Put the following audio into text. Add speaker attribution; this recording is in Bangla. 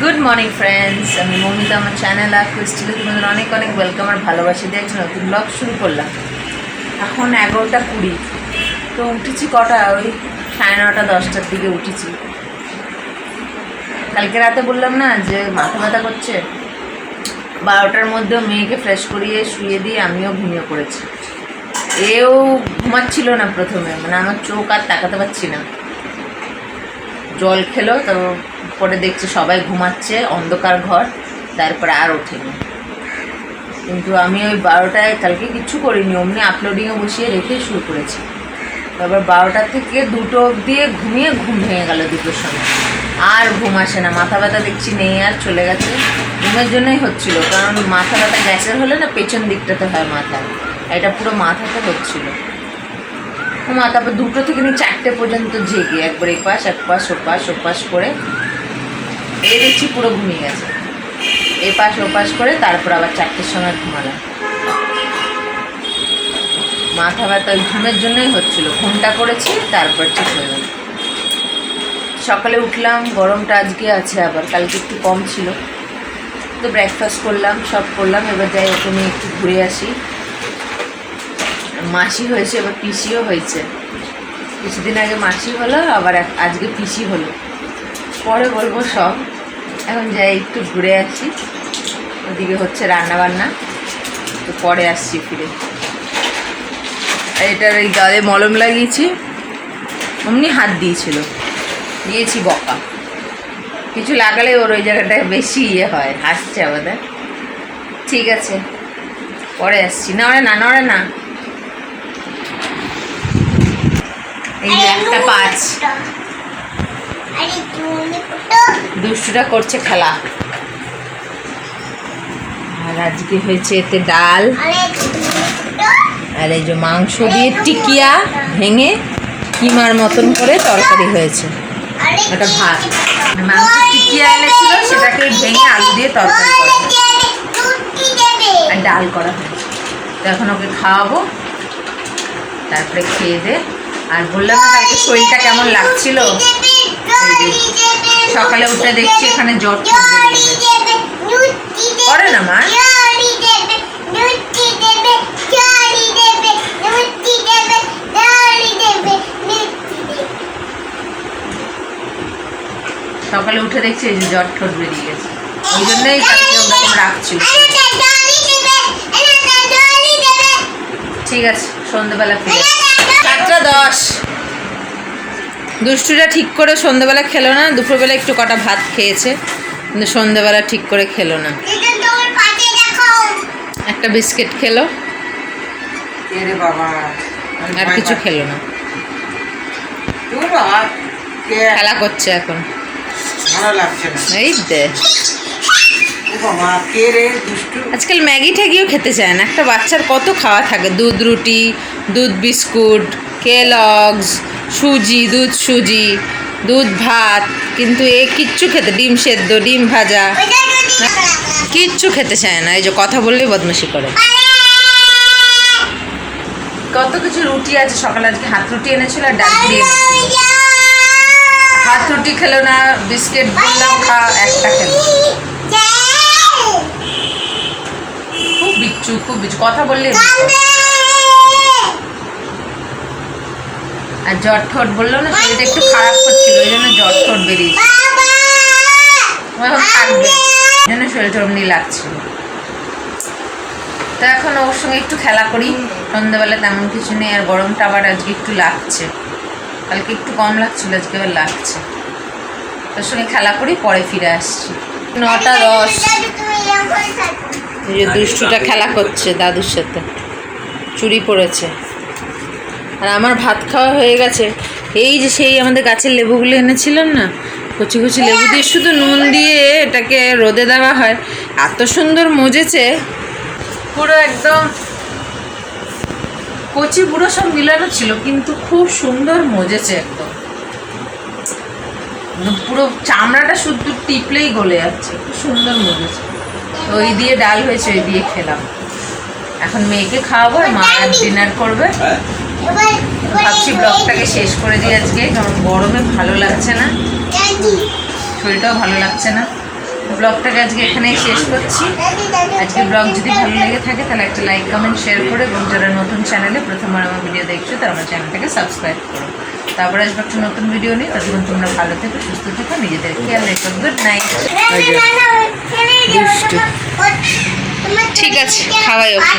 Speaker 1: গুড মর্নিং ফ্রেন্ডস আমি মমিতা, আমার চ্যানেল আর ক্রিস্টিলে তোমাদের অনেক অনেক ওয়েলকাম আর ভালোবাসি দিয়ে একটা নতুন ব্লগ শুরু করলাম। এখন এগারোটা কুড়ি। তো উঠেছি কটা? ওই সাড়ে নটা, দশটার দিকে উঠেছি। কালকে রাতে বললাম না যে মাথা ব্যথা করছে? বারোটার মধ্যেও মেয়েকে ফ্রেশ করিয়ে শুয়ে দিয়ে আমিও ঘুমিয়ে পড়েছি। এও ঘুমাচ্ছিল না প্রথমে। মানে আমার চোখ আর তাকাতে পারছি না। জল খেলো, তো পরে দেখছি সবাই ঘুমাচ্ছে, অন্ধকার ঘর, তারপরে আর ওঠেনি। কিন্তু আমি ওই বারোটায় কালকে কিচ্ছু করিনি, অমনি আপলোডিংয়ে বসিয়ে রেখে শুরু করেছি। তারপর বারোটা থেকে দুটো অবধি ঘুমিয়ে ঘুম ভেঙে গেল দুটোর সময়। আর ঘুম আসে না, মাথা ব্যথা দেখছি নেই, আর চলে গেছে। ঘুমের জন্যই হচ্ছিল, কারণ মাথা ব্যথা গ্যাসের হলে না পেছন দিকটাতে হয় মাথা। এটা পুরো মাথাতে হচ্ছিল। মা তারপর দুটো থেকে নিয়ে চারটে পর্যন্ত জেগে একবার এই পাশ এক পাশ ও পাশ ও পাশ করে এই দেখছি পুরো ঘুমিয়ে গেছে। এই পাশ ও পাশ করে তারপর আবার চারটের সময় ঘুমালাম। মাথা ব্যথা ওই ঘুমের জন্যই হচ্ছিল। ঘুমটা করেছি, তারপর ঠিক হয়ে গেল। সকালে উঠলাম, গরমটা আজকে আছে আবার, কালকে একটু কম ছিল। তো ব্রেকফাস্ট করলাম, সব করলাম, এবার যাই ওকে নিয়ে একটু ঘুরে আসি। মাসি হয়েছে, এবার পিসিও হয়েছে। কিছুদিন আগে মাসি হলো, আবার আজকে পিসি হলো। পরে বলব সব। এখন যাই, একটু ঘুরে আসি। ওদিকে হচ্ছে রান্না বান্না তো পরে আসছি ফিরে। এটার এই গায়ে মলম লাগিয়েছি। অমনি হাত দিয়েছিল। দিয়েছি বকা। কিছু লাগালে ওর ওই জায়গাটায় বেশি ইয়ে হয়, হাসছে আমাদের। ঠিক আছে। পরে আসছি। না, ওরে না না যে একটা পাঁচ। দুষ্টুটা করছে খেলা। আর আজকে হয়েছে এতে ডাল।
Speaker 2: আরে
Speaker 1: এই যে মাংস দিয়ে টিকিয়া ভেঙে কিমার মতন করে তরকারি হয়েছে। ওটা ভাত। মাংস টিকিয়া এনেছিল, সেটাকে ভেঙে আলু দিয়ে তরকারি করা আর ডাল করা হয়েছে। তো এখন ওকে খাওয়াবো। তারপরে খেয়ে দে। আর বললাম না কালকে শরীরটা কেমন লাগছিল? সকালে উঠে দেখছি এখানে জ্বর করে না, মা? সকালে উঠে দেখছি এই যে জ্বর ঠোঁট বেরিয়ে গেছে। ওই জন্যই কালকে ওরকম ঠিক আছে, সন্ধ্যেবেলা ফিরে সাতটা দুষ্টুটা ঠিক করে সন্ধ্যেবেলা খেলো না দুপুরবেলা একটু কটা ভাত খেয়েছে কিন্তু সন্ধ্যেবেলা ঠিক করে খেলো না। একটা বিস্কিট খেলো। আর কিছু খেলো না। খেলা করছে এখন। এই দে। আজকাল ম্যাগি ঠ্যাগিও খেতে চায় না। একটা বাচ্চার কত খাওয়া থাকে? দুধ রুটি দুধ বিস্কুট কেলগস সুজি, দুধ সুজি, দুধ ভাত, কিন্তু এ কিচ্ছু খেতে, ডিম সেদ্ধ, ডিম ভাজা। কিচ্ছু খেতে চায় না, এই যে কথা বললেই বদমাশি করে। কত কিছু রুটি আছে, সকালে আজকে হাত রুটি এনেছিল আর ডাল দিয়ে হাত রুটি খেলো না, বিস্কিট বললাম, খা, একটা খেলো। খুব বিচ্ছু খুব বিচ্ছু, কথা বললে আর জ্বর ঠোঁট বলল না, শরীরটা একটু খারাপ করছিল, ওই জন্য জ্বর ঠোঁট বেরিয়েছে। থাকবে ওই জন্য শরীরটা অমনি লাগছিল। তো এখন ওর সঙ্গে একটু খেলা করি। সন্ধ্যেবেলা তেমন কিছু নেই, আর গরমটা আবার আজকে একটু লাগছে। কালকে একটু কম লাগছিল, আজকে আবার লাগছে। তোর সঙ্গে খেলা করি, পরে ফিরে আসছি। নটা দশ। দুষ্টুটা খেলা করছে দাদুর সাথে। চুরি পড়েছে। আর আমার ভাত খাওয়া হয়ে গেছে। এই যে সেই আমাদের গাছের লেবুগুলো এনেছিলাম না, কচি কচি লেবু দিয়ে শুধু নুন দিয়ে এটাকে রোদে দেওয়া হয়। এত সুন্দর মজেছে। পুরো একদম কচি বুড়ো সব মিলানো ছিল, কিন্তু খুব সুন্দর মজেছে একদম। মানে পুরো চামড়াটা শুধু টিপলেই গলে যাচ্ছে, খুব সুন্দর মজেছে। ওই দিয়ে ডাল হয়েছে, ওই দিয়ে খেলাম। এখন মেয়েকে খাওয়াবো মা ডিনার করবে। ভাবছি ব্লগটাকে শেষ করে দিই আজকে কারণ গরমে ভালো লাগছে না। শরীরটাও ভালো লাগছে না। ব্লগটাকে আজকে এখানেই শেষ করছি। আজকে ব্লগ যদি ভালো লেগে থাকে তাহলে একটা লাইক কমেন্ট শেয়ার করে এবং যারা নতুন চ্যানেলে প্রথমবার আমার ভিডিও দেখছ তারা আমার চ্যানেলটাকে সাবস্ক্রাইব করো। তারপরে আসবে একটা নতুন ভিডিও নিয়ে। ততক্ষণ তোমরা ভালো থেকো সুস্থ থেকো নিজেদের খেয়াল রেখো। গুড নাইট দুষ্টু। ঠিক আছে, খাওয়াই ওকে।